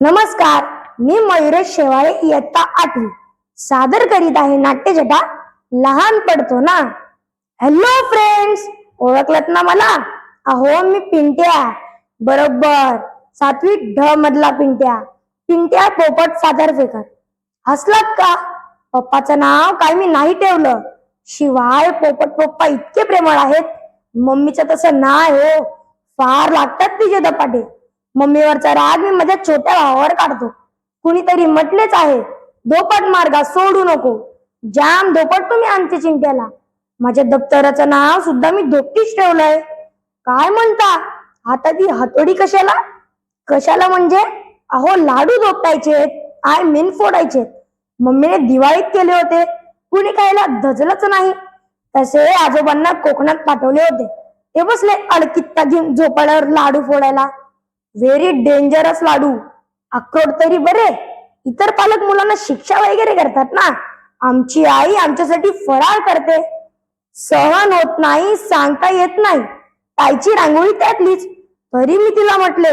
नमस्कार मी मयुरेश शेवाळे इयत्ता आठवी. सादर करीत आहे नाट्यजटा. लहान पडतो ना? हॅलो फ्रेंड्स ओळखलत ना मला? अहो मी पिंट्या. बरोबर सातवी ढ मधला पिंट्या. पिंट्या पोपट सादर फेकत हसलात का? पप्पाचं नाव काय मी नाही ठेवलं. शिवाय पोपट पप्पा इतके प्रेमळ आहेत. मम्मीचं तसं नाही हो. फार लागतात तिचे दपाटे मम्मीवरचा राग मी माझ्या छोट्या भावावर काढतो. कुणीतरी म्हटलेच आहे धोपट मार्गा सोडू नको. जाम धोपट तुम्ही आमच्या चिंट्याला. माझ्या दप्तराचं नाव सुद्धा मी धोपटीच ठेवलंय. काय म्हणता? आता ती हातोडी कशाला? कशाला म्हणजे? अहो लाडू धोपटायचे आय मीन फोडायचे मम्मीने दिवाळीत केले होते कुणी खायला धजलंच नाही. तसे आजोबांना कोकणात पाठवले होते. ते बसले अडकित्ता घेऊन झोपाळ्यावर लाडू फोडायला. व्हेरी डेंजरस लाडू. अक्रोड तरी बरे. इतर पालक मुलांना शिक्षा वगैरे करतात ना. आमची आई आमच्यासाठी फराळ करते. सहन होत नाही सांगता येत नाही. ताईची रांगोळी त्यातलीच. तरी मी तिला म्हटले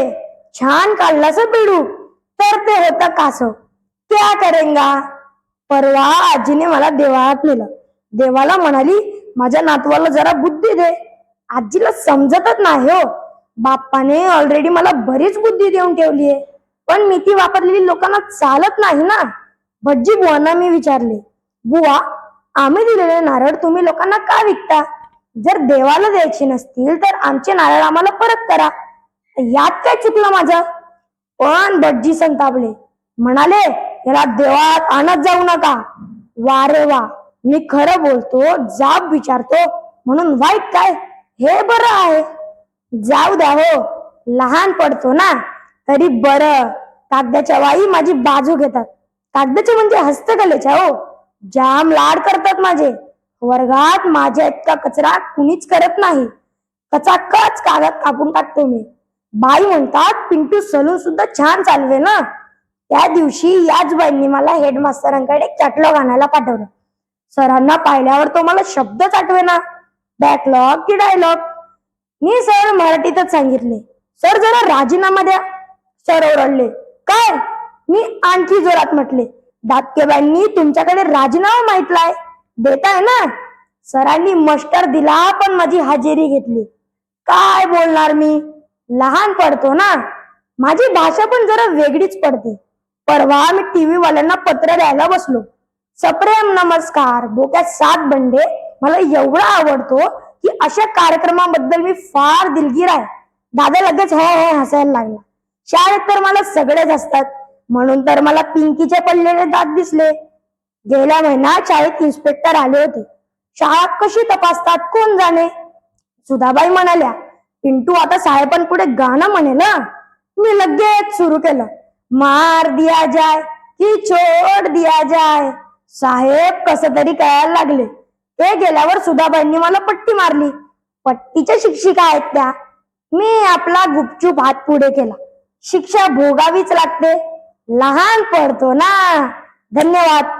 छान काढलास पिडू. तर ते होतं कास क्या करेंगा? परवा आजीने मला देवाळात नेलं. देवाला म्हणाली माझ्या नातवाला जरा बुद्धी दे. आजीला समजतच नाही हो. बाप्पाने ऑलरेडी मला बरीच बुद्धी देऊन ठेवली आहे पण मी ती वापरलेली लोकांना चालत नाही ना. भज्जी बुवांना मी विचारले बुवा आम्ही दिलेले नारळ तुम्ही लोकांना का विकता? जर देवाला द्यायचे नसतील तर आमचे नारळ आम्हाला परत करा. यात काय चुकलं माझं? पण भटजी संतापले म्हणाले याला देवात आणत जाऊ नका. वा रे वा मी खरं बोलतो जाब विचारतो म्हणून वाईट काय? हे बरं आहे. जाऊ द्या हो. लहान पडतो ना तरी बर. कागदाच्या वाई माझी बाजू घेतात. कागदाचे म्हणजे हस्तकलेच्या हो. जाम लाड करतात माझे. वर्गात माझ्या इतका कचरा कुणीच करत नाही. कचाकच कागद कापून टाकतो मी. बाई म्हणतात पिंटू सलून सुद्धा छान चालवे ना. त्या दिवशी याच बाईंनी मला हेडमास्तरांकडे कॅटलॉग आणायला पाठवलं. सरांना पाहिल्यावर तो मला शब्दच आठवे ना बॅकलॉग की डायलॉग? मी सर मराठीतच सांगितले. सर जरा राजीनामा द्या. सर ओरडले. काय? मी आणखी जोरात म्हटले. दातकेबाईंनी तुमच्याकडे राजीनामा माहितलाय देताय ना? सरांनी मस्टर दिला पण माझी हजेरी घेतली. काय बोलणार मी? लहान पडतो ना? माझी भाषा पण जरा वेगळीच पडते. परवा मी टीव्ही वाल्यांना पत्र द्यायला बसलो. सप्रेम नमस्कार. बोक्यात सात बंडे. मला एवढा आवडतो. की अशा कार्यक्रमाबद्दल मी फार दिलगीर आहे. दादा लगेच हो हो हसायला लागला. शाळेत तर मला सगळेच असतात म्हणून तर मला पिंकीचे पडलेले दात दिसले. गेल्या महिन्यात शाळेत इन्स्पेक्टर आले होते. शाळा कशी तपासतात कोण जाणे? सुधाबाई म्हणाल्या पिंटू आता साहेबांपुढे गाणं म्हणे ना. मी लगेच सुरू केलं मार दिया जाय की छोड दिया जाय. साहेब कस तरी कळायला लागले. ते गेल्यावर सुधाबाईंनी मला पट्टी मारली. पट्टीच्या शिक्षिका आहेत त्या. मी आपला गुपचूप हात पुढे केला. शिक्षा भोगावीच लागते. लहान पडतो ना. धन्यवाद.